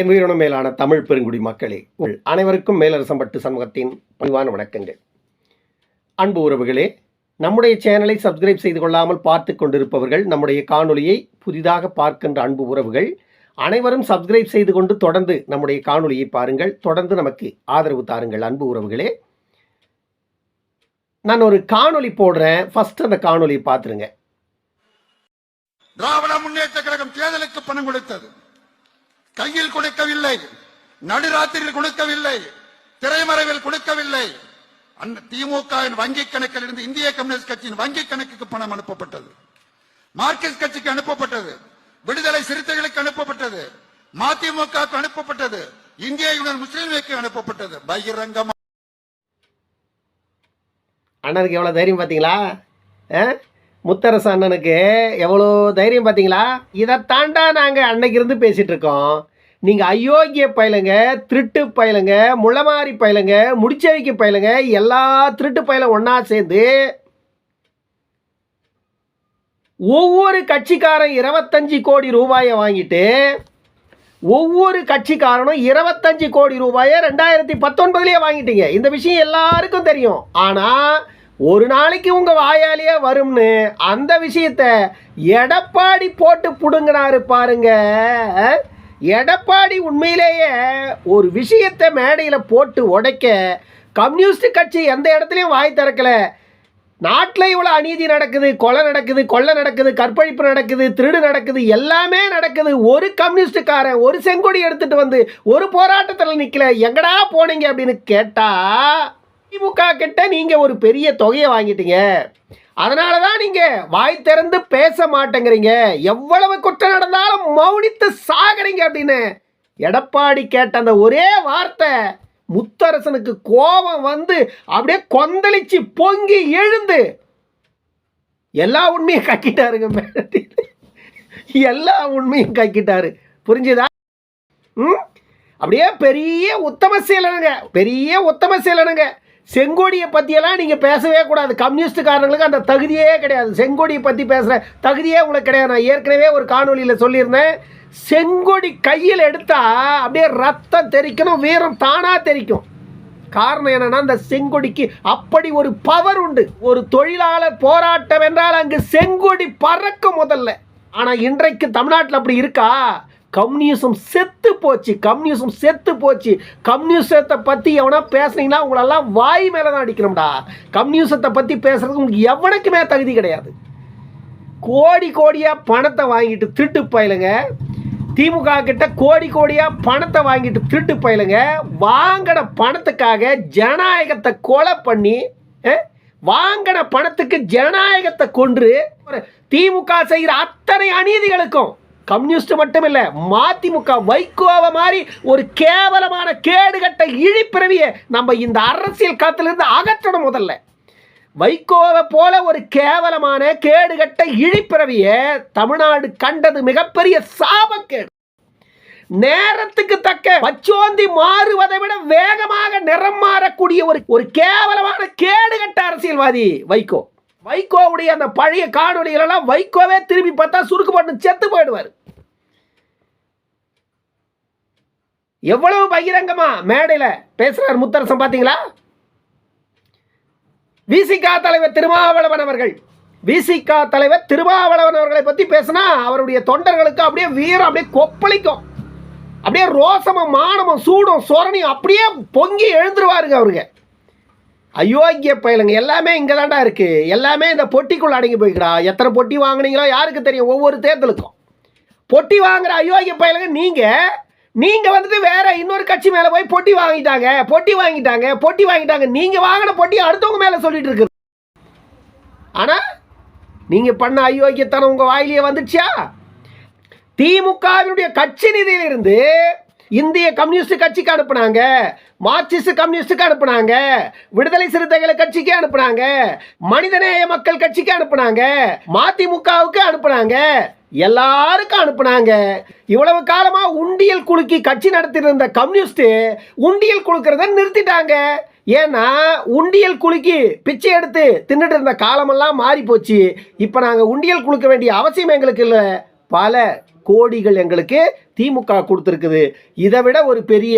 என் உயிரினம் மேலான தமிழ் பெருங்குடி மக்களே உள் அனைவருக்கும் மேலரசம்பட்டு சமூகத்தின் பணிவான வணக்கங்கள். அன்பு உறவுகளே நம்முடைய சேனலை சப்ஸ்கிரைப் செய்து கொள்ளாமல் பார்த்து கொண்டிருப்பவர்கள் நம்முடைய காணொலியை புதிதாக பார்க்கின்ற அன்பு உறவுகள் அனைவரும் சப்ஸ்கிரைப் செய்து கொண்டு தொடர்ந்து நம்முடைய காணொலியை பாருங்கள் தொடர்ந்து நமக்கு ஆதரவு தாருங்கள் அன்பு உறவுகளே. நான் ஒரு காணொலி போடுறேன் ஃபர்ஸ்ட் அந்த காணொலியை பார்த்துருங்க. திராவிட முன்னேற்ற கழகம் தேர்தலுக்கு பணம் கொடுத்தது. கையில் கொடுக்கவில்லை. நடுராத்திரியில் கொடுக்கவில்லை. திரைமறைவில் கொடுக்கவில்லை. திமுக திமுகவின் வங்கி கணக்கில் இருந்து இந்திய கம்யூனிஸ்ட் கட்சியின் வங்கி கணக்குக்கு பணம் அனுப்பப்பட்டது. மார்க்சிஸ்ட் கட்சிக்கு அனுப்பப்பட்டது. விடுதலை சிறுத்தைகளுக்கு அனுப்பப்பட்டது. மதிமுகவுக்கு அனுப்பப்பட்டது. இந்திய யூனியன் முஸ்லீம் லீக்கு அனுப்பப்பட்டது. பகிரங்கமா அண்ணனுக்கு எவ்வளவு தைரியம் பார்த்தீங்களா? முத்தரசு அண்ணனுக்கு எவ்வளோ தைரியம் பார்த்தீங்களா இதை தாண்டா நாங்கள் அன்னைக்கு இருந்து பேசிகிட்டு இருக்கோம். நீங்கள் அயோக்கிய பயலுங்க திருட்டு பயலுங்க முளமாரி பயலுங்க முடிச்சவைக்கு பயலுங்க எல்லா திருட்டு பயலும் ஒன்றா சேர்ந்து ஒவ்வொரு கட்சிக்காரன் இருபத்தஞ்சி கோடி ரூபாயை வாங்கிட்டு ஒவ்வொரு கட்சிக்காரனும் இருபத்தஞ்சி கோடி ரூபாயை ரெண்டாயிரத்தி பத்தொன்பதுலேயே வாங்கிட்டீங்க. இந்த விஷயம் எல்லாருக்கும் தெரியும். ஆனால் ஒரு நாளைக்கு உங்கள் வாயாலேயே வரும்னு அந்த விஷயத்த எடப்பாடி போட்டு பிடுங்கினாரு பாருங்க. எடப்பாடி உண்மையிலேயே ஒரு விஷயத்தை மேடையில் போட்டு உடைக்க கம்யூனிஸ்ட் கட்சி எந்த இடத்துலையும் வாய் திறக்கல. நாட்டில் இவ்வளோ அநீதி நடக்குது கொலை நடக்குது கொள்ளை நடக்குது கற்பழிப்பு நடக்குது திருடு நடக்குது எல்லாமே நடக்குது. ஒரு கம்யூனிஸ்டுக்காரன் ஒரு செங்கொடி எடுத்துகிட்டு வந்து ஒரு போராட்டத்தில் நிற்கல எங்கடா போனீங்க அப்படின்னு கேட்டால் திமுக கிட்ட நீங்கள் ஒரு பெரிய தொகையை வாங்கிட்டீங்க. அதனால தான் நீங்கள் வாய் திறந்து பேச மாட்டேங்கிறீங்க. எவ்வளவு குற்றம் நடந்தாலும் மௌனித்து சாகுறீங்க அப்படின்னு எடப்பாடி கேட்ட அந்த ஒரே வார்த்தை முத்தரசனுக்கு கோபம் வந்து அப்படியே கொந்தளிச்சு பொங்கி எழுந்து எல்லா உண்மையும் கக்கிட்டாருங்க மேடத்தில். எல்லா உண்மையும் கக்கிட்டாரு. புரிஞ்சுதா? ம்? அப்படியே பெரிய உத்தம சீலனுங்க பெரிய உத்தம சீலனுங்க செங்கோடியை பற்றியெல்லாம் நீங்கள் பேசவே கூடாது. கம்யூனிஸ்டுக்காரங்களுக்கு அந்த தகுதியே கிடையாது. செங்கோடியை பற்றி பேசுகிற தகுதியே உங்களுக்கு கிடையாது. நான் ஏற்கனவே ஒரு காணொலியில் சொல்லியிருந்தேன். செங்கொடி கையில் எடுத்தா அப்படியே ரத்தம் தெரிக்கணும் வீரம் தானாக தெரிக்கும் காரணம் என்னன்னா அந்த செங்கொடிக்கு அப்படி ஒரு பவர் உண்டு. ஒரு தொழிலாளர் போராட்டம் என்றால் அங்கு செங்கொடி பறக்கும் முதல்ல. ஆனால் இன்றைக்கு தமிழ்நாட்டில் அப்படி இருக்கா? கம்யூனிசம் செத்து போச்சு கம்யூனிசம் செத்து போச்சு. கம்யூனிசத்தை பற்றி எவனா பேசுனீங்கன்னா உங்களெல்லாம் வாய் மேலே தான் அடிக்கணும்டா. கம்யூனிசத்தை பற்றி பேசுறதுக்கு உங்களுக்கு எவனுக்குமே தகுதி கிடையாது. கோடி கோடியாக பணத்தை வாங்கிட்டு திருட்டு பயிலுங்க. திமுக கிட்ட கோடி கோடியாக பணத்தை வாங்கிட்டு திருட்டு பயிலுங்க. வாங்கின பணத்துக்காக ஜனநாயகத்தை கொலை பண்ணி வாங்கின பணத்துக்கு ஜனநாயகத்தை கொன்று திமுக செய்கிற அத்தனை அநீதிகளுக்கும் கம்யூனிஸ்ட் மட்டும் இல்லை மதிமுக வைகோவை மாதிரி ஒரு கேவலமான கேடுகட்ட இழிப்பிறவியை நம்ம இந்த அரசியல் களத்திலிருந்து அகற்றணும் முதல்ல. வைகோவை போல ஒரு கேவலமான கேடுகட்ட இழிப்பிறவியை தமிழ்நாடு கண்டது மிகப்பெரிய சாபக்கேடு. நேரத்துக்கு தக்க பச்சோந்தி மாறுவதை விட வேகமாக நிறம் மாறக்கூடிய ஒரு ஒரு கேவலமான கேடுகட்ட அரசியல்வாதி வைகோ. வைகோவுடைய அந்த பழைய காணொலிகளெல்லாம் வைகோவே திரும்பி பார்த்தா சுருக்கு போட்டு செத்து போயிடுவார். எவ்வளவு பகிரங்கமா மேடையில் பேசுகிறார் முத்தரசன் பார்த்தீங்களா விசிகா தலைவர் திருமாவளவன் அவர்கள். விசிகா தலைவர் திருமாவளவன் அவர்களை பற்றி பேசினா அவருடைய தொண்டர்களுக்கு அப்படியே வீரம் அப்படியே கொப்பளிக்கும். அப்படியே ரோசமும் மானமும் சூடும் சோரணியும் அப்படியே பொங்கி எழுந்துருவாருங்க அவருங்க. அயோக்கிய பயலுங்க எல்லாமே இங்கே தாண்டா இருக்குது எல்லாமே இந்த பொட்டிக்குள்ளே அடங்கி போய்க்கிறா எத்தனை பொட்டி வாங்குனீங்களோ யாருக்கு தெரியும்? ஒவ்வொரு தேர்தலுக்கும். பொட்டி வாங்குற அயோக்கிய பயலுங்க நீங்கள் நீங்கள் வந்துட்டு வேற இன்னொரு கட்சி மேலே போய் பொட்டி வாங்கிட்டாங்க பொட்டி வாங்கிட்டாங்க பொட்டி வாங்கிட்டாங்க. நீங்கள் வாங்கின பொட்டி அடுத்தவங்க மேலே சொல்லிட்டு இருக்கு ஆனால் நீங்கள் பண்ண அயோக்கியத்தனம் உங்கள் வாயிலேயே வந்துச்சா திமுகவினுடைய கட்சி நிதியிலிருந்து இந்திய கம்யூனிஸ்ட் கட்சிக்கு அனுப்புனாங்க. மார்க்சிஸ்ட் கம்யூனிஸ்டுக்கு அனுப்புனாங்க. விடுதலை சிறுத்தைகள் கட்சிக்கு அனுப்புனாங்க. மனிதநேய மக்கள் கட்சிக்கு அனுப்புனாங்க. மதிமுகவுக்கு அனுப்புனாங்க. எல்லாருக்கும் அனுப்புனாங்க. இவ்வளவு காலமா உண்டியல் குலுக்கி கட்சி நடத்திட்டு இருந்த கம்யூனிஸ்ட் உண்டியல் குலுக்கிறத நிறுத்திட்டாங்க. ஏன்னா உண்டியல் குலுக்கி பிச்சை எடுத்து தின்னுட்டு இருந்த காலமெல்லாம் மாறி போச்சு இப்போ நாங்கள் உண்டியல் குலுக்க வேண்டிய அவசியம் எங்களுக்கு இல்லை. பல கோடிகள் எங்களுக்கு திமுக கொடுத்துருக்குது. இதை விட ஒரு பெரிய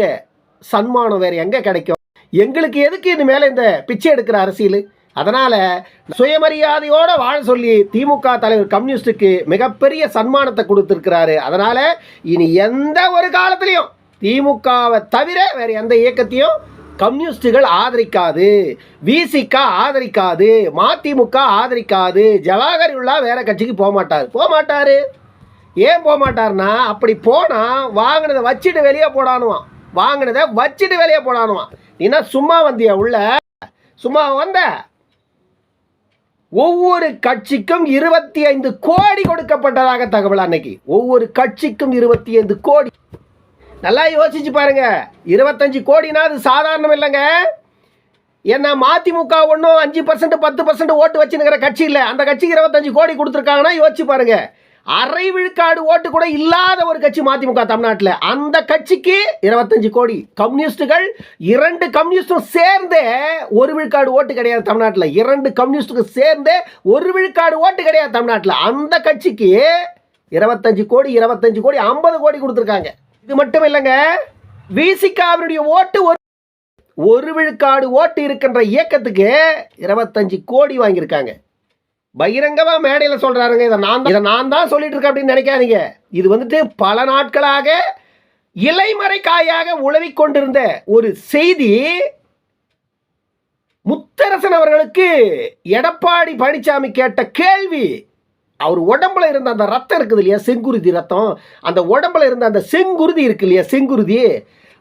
சன்மானம் வேறு எங்கே கிடைக்கும்? எங்களுக்கு எதுக்கு இது மேலே இந்த பிச்சை எடுக்கிற அரசியல்? அதனால் சுயமரியாதையோடு வாழ சொல்லி திமுக தலைவர் கம்யூனிஸ்டுக்கு மிகப்பெரிய சன்மானத்தை கொடுத்துருக்கிறாரு. அதனால் இனி எந்த ஒரு காலத்துலேயும் திமுகவை தவிர வேறு எந்த இயக்கத்தையும் கம்யூனிஸ்டுகள் ஆதரிக்காது. விசிக ஆதரிக்காது. மதிமுக ஆதரிக்காது. ஜவஹர்லா வேற கட்சிக்கு போக மாட்டார் போக மாட்டார் ஏன் போக மாட்டார்னா அப்படி போனால் வாங்கினதை வச்சுட்டு வெளியே போடானுவான். வாங்கினதை வச்சுட்டு வெளியே போடானுவான். ஏன்னா சும்மா வந்தியா உள்ள? சும்மா வந்த? ஒவ்வொரு கட்சிக்கும் இருபத்தி ஐந்து கோடி கொடுக்கப்பட்டதாக தகவல் அன்னைக்கு. ஒவ்வொரு கட்சிக்கும் இருபத்தி ஐந்து கோடி. நல்லா யோசிச்சு பாருங்க. இருபத்தஞ்சு கோடினா அது சாதாரணம் இல்லைங்க. ஏன்னா மதிமுக ஒன்றும் அஞ்சு பர்சன்ட் பத்து பர்சன்ட் ஓட்டு வச்சுருக்கிற கட்சி இல்லை. அந்த கட்சிக்கு இருபத்தஞ்சு கோடி கொடுத்துருக்காங்கன்னா யோசிச்சு பாருங்க. அரை விழுக்காடு ஓட்டு கூட இல்லாத ஒரு கட்சி மதிமுக தமிழ்நாட்டில். அந்த கட்சிக்கு இருபத்தஞ்சு கோடி. கம்யூனிஸ்டுகள் இரண்டு கம்யூனிஸ்டும் சேர்ந்தே ஒரு விழுக்காடு ஓட்டு கிடையாது தமிழ்நாட்டில். இரண்டு கம்யூனிஸ்டுக்கு சேர்ந்தே ஒரு விழுக்காடு ஓட்டு கிடையாது தமிழ்நாட்டில். அந்த கட்சிக்கு இருபத்தஞ்சு கோடி இருபத்தஞ்சு கோடி ஐம்பது கோடி கொடுத்துருக்காங்க. இது மட்டும் இல்லைங்க. விசிகாவினுடைய ஓட்டு ஒரு ஒரு விழுக்காடு ஓட்டு இருக்கின்ற இயக்கத்துக்கு இருபத்தஞ்சு கோடி வாங்கியிருக்காங்க. பகிரங்கமா மேடையில் சொல்றாருங்க. இதை நான் தான் இதை நான் தான் சொல்லிட்டு இருக்கேன் அப்படின்னு நினைக்காதீங்க. இது வந்துட்டு பல நாட்களாக இலைமறை காயாக உழவி கொண்டிருந்த ஒரு செய்தி முத்தரசன் அவர்களுக்கு எடப்பாடி பழனிசாமி கேட்ட கேள்வி. அவர் உடம்புல இருந்த அந்த ரத்தம் இருக்குது இல்லையா? செங்குருதி ரத்தம். அந்த உடம்புல இருந்த அந்த செங்குருதி இருக்கு இல்லையா? செங்குருதி.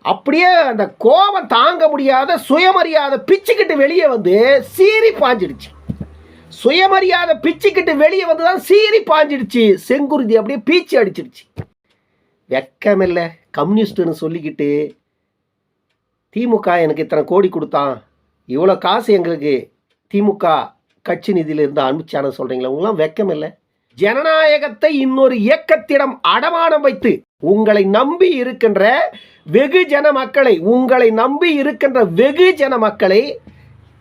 அப்படியே அந்த கோபம் தாங்க முடியாத சுயமரியாதை பிச்சுக்கிட்டு வெளியே வந்து சீறி பாஞ்சிடுச்சு. சுயமரியாதை பிச்சுக்கிட்டு வெளியே வந்து தான் சீறி பாஞ்சிடுச்சு. செங்குருதி அப்படியே பீச்சு அடிச்சிடுச்சு. வெக்கமில்லை. கம்யூனிஸ்ட்டுன்னு சொல்லிக்கிட்டு திமுக எனக்கு இத்தனை கோடி கொடுத்தான். இவ்வளோ காசு எங்களுக்கு திமுக கட்சி நிதியிலிருந்து அனுப்பிச்சானு சொல்கிறீங்களா உங்களாம் வெக்கமில்லை. ஜனநாயகத்தை இன்னொரு இயக்கத்திடம் அடமானம் வைத்து உங்களை நம்பி இருக்கின்ற வெகுஜன மக்களை உங்களை நம்பி இருக்கின்ற வெகுஜன மக்களை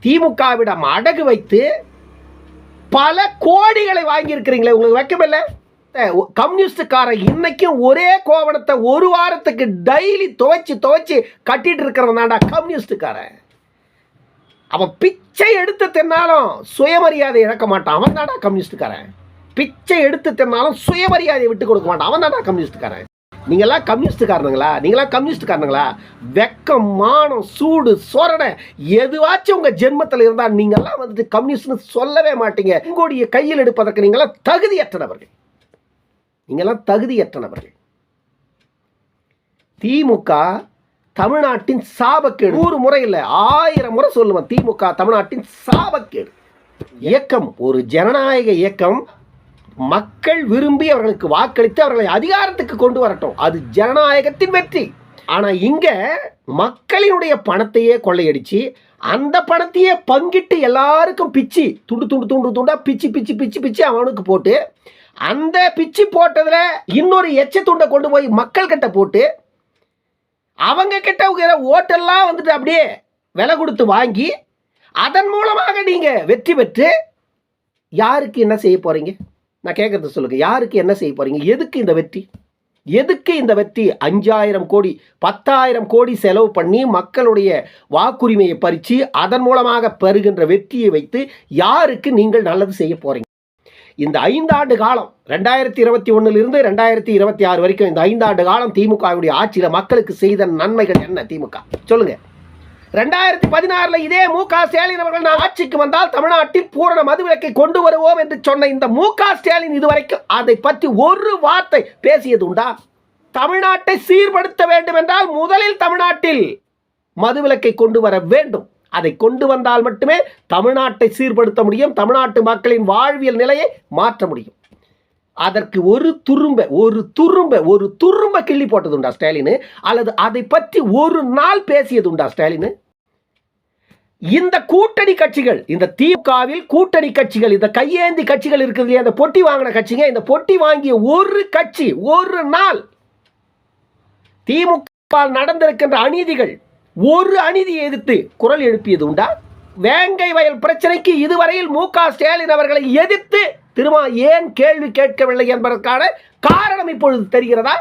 திமுகவிடம் அடகு வைத்து பல கோடிகளை வாங்கியிருக்கிறீங்களே உங்களுக்கு வைக்கமில்ல கம்யூனிஸ்டுக்காரன் இன்னைக்கும் ஒரே கோவணத்தை ஒரு வாரத்துக்கு டெய்லி துவைச்சு துவைச்சு கட்டிட்டு இருக்கிறவன் தான்டா கம்யூனிஸ்டுக்காரன். அவன் பிச்சை எடுத்து தின்னாலும் சுயமரியாதை இழக்க மாட்டான். அவன் தான்டா கம்யூனிஸ்டுக்காரன். பிச்சை எடுத்து தின்னாலும் சுயமரியாதையை விட்டு கொடுக்க மாட்டான். அவன் தான்டா கம்யூனிஸ்டுக்காரன். நீங்களாம் கம்யூனிஸ்டுக்காரனுங்களா நீங்களாம் கம்யூனிஸ்டுக்காரனுங்களா வெக்கம் மானம் சூடு சொரணை எதுவாச்சும் உங்கள் ஜென்மத்தில் இருந்தால் நீங்கள்லாம் வந்துட்டு கம்யூனிஸ்ட்னு சொல்லவே மாட்டீங்க. உங்களுடைய கையில் எடுப்பதற்கு நீங்களாம் தகுதியற்றனவர்கள் நீங்களாம் தகுதியற்றனவர்கள் திமுக தமிழ்நாட்டின் சாபக்கேடு. நூறு முறை இல்லை ஆயிரம் முறை சொல்லுவேன். திமுக தமிழ்நாட்டின் சாபக்கேடு. இயக்கம் ஒரு ஜனநாயக இயக்கம் மக்கள் விரும்பி அவர்களுக்கு வாக்களித்து அவர்களை அதிகாரத்துக்கு கொண்டு வரட்டும். அது ஜனநாயகத்தின் வெற்றி. ஆனால் இங்கே மக்களினுடைய பணத்தையே கொள்ளையடிச்சு அந்த பணத்தையே பங்கிட்டு எல்லாருக்கும் பிச்சு துண்டு துண்டு துண்டு துண்டாக பிச்சு பிச்சு பிச்சு பிச்சு அவனுக்கு போட்டு அந்த பிச்சு போட்டதில் இன்னொரு எச்ச துண்டை கொண்டு போய் மக்கள் கிட்ட போட்டு அவங்க கிட்ட ஓட்டெல்லாம் வந்துட்டு அப்படியே விலை கொடுத்து வாங்கி அதன் மூலமாக நீங்கள் வெற்றி பெற்று யாருக்கு என்ன செய்ய போகிறீங்க நான் கேட்கறது சொல்லுங்க. யாருக்கு என்ன செய்ய போறீங்க? எதுக்கு இந்த வெற்றி எதுக்கு இந்த வெற்றி அஞ்சாயிரம் கோடி பத்தாயிரம் கோடி செலவு பண்ணி மக்களுடைய வாக்குரிமையை பறித்து அதன் மூலமாக பெறுகின்ற வெற்றியை வைத்து யாருக்கு நீங்கள் நல்லது செய்ய போறீங்க? இந்த ஐந்தாண்டு காலம் ரெண்டாயிரத்தி இருபத்தி ஒன்றிலிருந்து ரெண்டாயிரத்தி இருபத்தி ஆறு வரைக்கும் இந்த ஐந்தாண்டு காலம் திமுகவுடைய ஆட்சியில் மக்களுக்கு செய்த நன்மைகள் என்ன? திமுக. சொல்லுங்கள் ரெண்டாயிரத்தி பதினாறுல இதே மு க. ஸ்டாலின் அவர்கள் நான் ஆட்சிக்கு வந்தால் தமிழ்நாட்டில் பூரண மதுவிலக்கை கொண்டு வருவோம் என்று சொன்ன இந்த மு க. ஸ்டாலின் இதுவரைக்கும் அதை பற்றி ஒரு வார்த்தை பேசியது உண்டா? தமிழ்நாட்டை சீர்படுத்த வேண்டும் என்றால் முதலில் தமிழ்நாட்டில் மதுவிலக்கை கொண்டு வர வேண்டும். அதை கொண்டு வந்தால் மட்டுமே தமிழ்நாட்டை சீர்படுத்த முடியும் தமிழ்நாட்டு மக்களின் வாழ்வியல் நிலையை மாற்ற முடியும். அதற்கு ஒரு துரும்ப ஒரு துரும்ப ஒரு துரும்ப கிள்ளி போட்டது உண்டா ஸ்டாலின்? அல்லது அதை பற்றி ஒரு நாள் பேசியது உண்டா ஸ்டாலின்? இந்த கூட்டணி கட்சிகள் இந்த திமுகவில் கூட்டணி கட்சிகள் இந்த கையேந்தி கட்சிகள் இருக்குது இல்லையா? இந்த பொட்டி வாங்கின கட்சிங்க இந்த பொட்டி வாங்கிய ஒரு கட்சி ஒரு நாள் திமுக நடந்திருக்கின்ற அநீதிகள் ஒரு அநீதியை எதிர்த்து குரல் எழுப்பியது உண்டா? வேங்கை வயல் பிரச்சனைக்கு இதுவரையில் மு க ஸ்டாலின் அவர்களை எதிர்த்து திரும்ப ஏன் கேள்வி கேட்கவில்லை என்பதற்கான காரணம் இப்பொழுது தெரிகிறதா?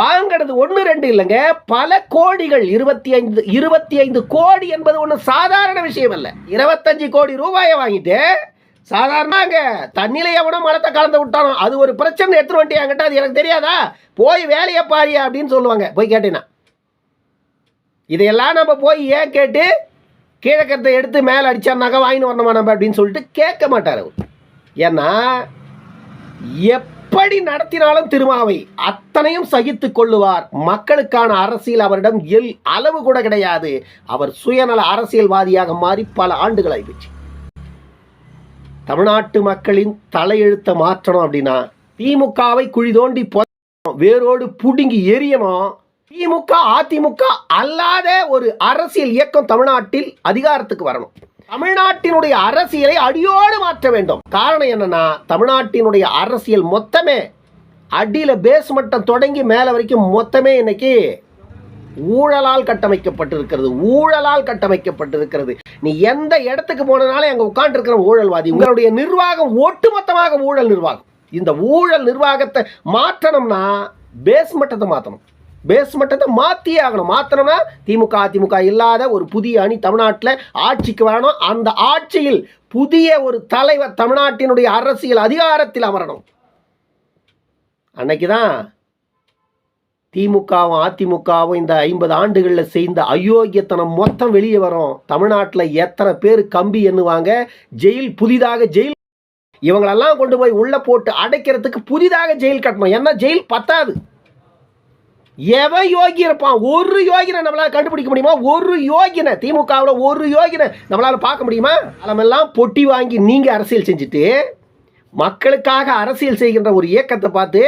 வாங்கிறது ஒன்று ரெண்டு இல்லைங்க. பல கோடிகள் இருபத்தி ஐந்து இருபத்தி ஐந்து கோடி என்பது ஒன்றும் சாதாரண விஷயம் அல்ல. இருபத்தஞ்சு கோடி ரூபாயை வாங்கிட்டு சாதாரணாங்க தண்ணியில எவனோ மரத்தை கலந்து விட்டானோ அது ஒரு பிரச்சனை எடுத்துட்டு வந்துட்டு என்கிட்ட? அது எனக்கு தெரியாதா? போய் வேலையை பாரியா அப்படின்னு சொல்லுவாங்க. போய் கேட்டேன்னா இதையெல்லாம் நம்ம போய் ஏன் கேட்டு கீழக்கத்தை எடுத்து மேலே அடிச்சாருனாக்கா வாங்கின்னு வரணுமா நம்ம அப்படின்னு சொல்லிட்டு கேட்க மாட்டார் அவர். ஏன்னா எப்படி நடத்தினாலும் திருமாவை அத்தனையும் சகித்து கொள்ளுவார். மக்களுக்கான அரசியல் அவரிடம் எல் அளவு கூட கிடையாது. அவர் சுயநல அரசியல்வாதியாக மாறி பல ஆண்டுகள் ஆயிடுச்சு தமிழ்நாட்டு மக்களின் தலையெழுத்த மாற்றணும் அப்படின்னா திமுகவை குழி தோண்டி வேரோடு புடுங்கி எரியணும் திமுக அதிமுக அல்லாத ஒரு அரசியல் இயக்கம் தமிழ்நாட்டில் அதிகாரத்துக்கு வரணும். தமிழ்நாட்டினுடைய அரசியலை அடியோடு மாற்ற வேண்டும். காரணம் என்னன்னா தமிழ்நாட்டினுடைய அரசியல் மொத்தமே அடியில் பேஸ் மட்டம் தொடங்கி மேலே வரைக்கும் மொத்தமே இன்னைக்கு ஊழலால் கட்டமைக்கப்பட்டிருக்கிறது ஊழலால் கட்டமைக்கப்பட்டிருக்கிறது. நீ எந்த இடத்துக்கு போனாலும் அங்கே உட்காந்துருக்கிற ஊழல்வாதி உங்களுடைய நிர்வாகம் ஒட்டுமொத்தமாக ஊழல் நிர்வாகம். இந்த ஊழல் நிர்வாகத்தை மாற்றணும்னா பேஸ் மட்டத்தை மாற்றணும். பேஸ்மெண்ட்டத்தை மாற்றியே ஆகணும். மாற்றணும்னா திமுக அதிமுக இல்லாத ஒரு புதிய அணி தமிழ்நாட்டில் ஆட்சிக்கு வரணும். அந்த ஆட்சியில் புதிய ஒரு தலைவர் தமிழ்நாட்டினுடைய அரசியல் அதிகாரத்தில் அமரணும். அன்னைக்கு தான் திமுகவும் அதிமுகவும் இந்த ஐம்பது ஆண்டுகளில் செய்த அயோக்கியத்தனம் மொத்தம் வெளியே வரும். தமிழ்நாட்டில் எத்தனை பேர் கம்பி எண்ணுவாங்க? ஜெயில் புதிதாக ஜெயில் இவங்களெல்லாம் கொண்டு போய் உள்ளே போட்டு அடைக்கிறதுக்கு புதிதாக ஜெயில் கட்டணும். ஏன்னா ஜெயில் பத்தாது. எவன் யோகி இருப்பான்? ஒரு யோகினை நம்மளால் கண்டுபிடிக்க முடியுமா? ஒரு யோகினை. திமுகவில் ஒரு யோகினை நம்மளால் பார்க்க முடியுமா? அதெல்லாம் பொட்டி வாங்கி நீங்கள் அரசியல் செஞ்சுட்டு மக்களுக்காக அரசியல் செய்கின்ற ஒரு இயக்கத்தை பார்த்து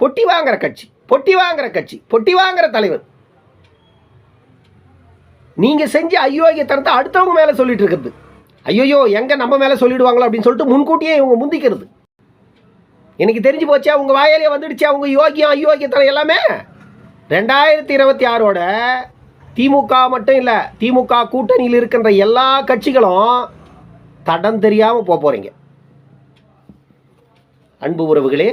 பொட்டி வாங்குற கட்சி பொட்டி வாங்குற கட்சி பொட்டி வாங்குற தலைவர். நீங்கள் செஞ்ச அயோக்கியத்தனத்தை அடுத்தவங்க மேலே சொல்லிட்டு இருக்கிறது. ஐயோயோ எங்கே நம்ம மேலே சொல்லிடுவாங்களோ அப்படின்னு சொல்லிட்டு முன்கூட்டியே இவங்க முந்திக்கிறது. எனக்கு தெரிஞ்சு போச்சா உங்கள் வாயிலே வந்துடுச்சா உங்கள் யோகியம் அயோக்கியத்தனம் எல்லாமே. ரெண்டாயிரத்தி இருபத்தி ஆறோட திமுக மட்டும் இல்லை திமுக கூட்டணியில் இருக்கின்ற எல்லா கட்சிகளும் தடம் தெரியாமல் போக போகிறீங்க அன்பு உறவுகளே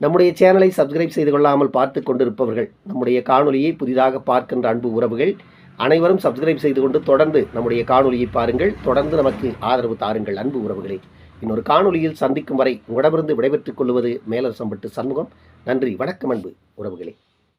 நம்முடைய சேனலை சப்ஸ்கிரைப் செய்து கொள்ளாமல் பார்த்து கொண்டிருப்பவர்கள் நம்முடைய காணொலியை புதிதாக பார்க்கின்ற அன்பு உறவுகள் அனைவரும் சப்ஸ்கிரைப் செய்து கொண்டு தொடர்ந்து நம்முடைய காணொலியை பாருங்கள். தொடர்ந்து நமக்கு ஆதரவு தாருங்கள் அன்பு உறவுகளே. இன்னொரு காணொலியில் சந்திக்கும் வரை உங்களிடமிருந்து விடைபெற்றுக் கொள்வது மேலரசம்பட்டு சண்முகம். நன்றி வணக்கம் அன்பு உறவுகளே.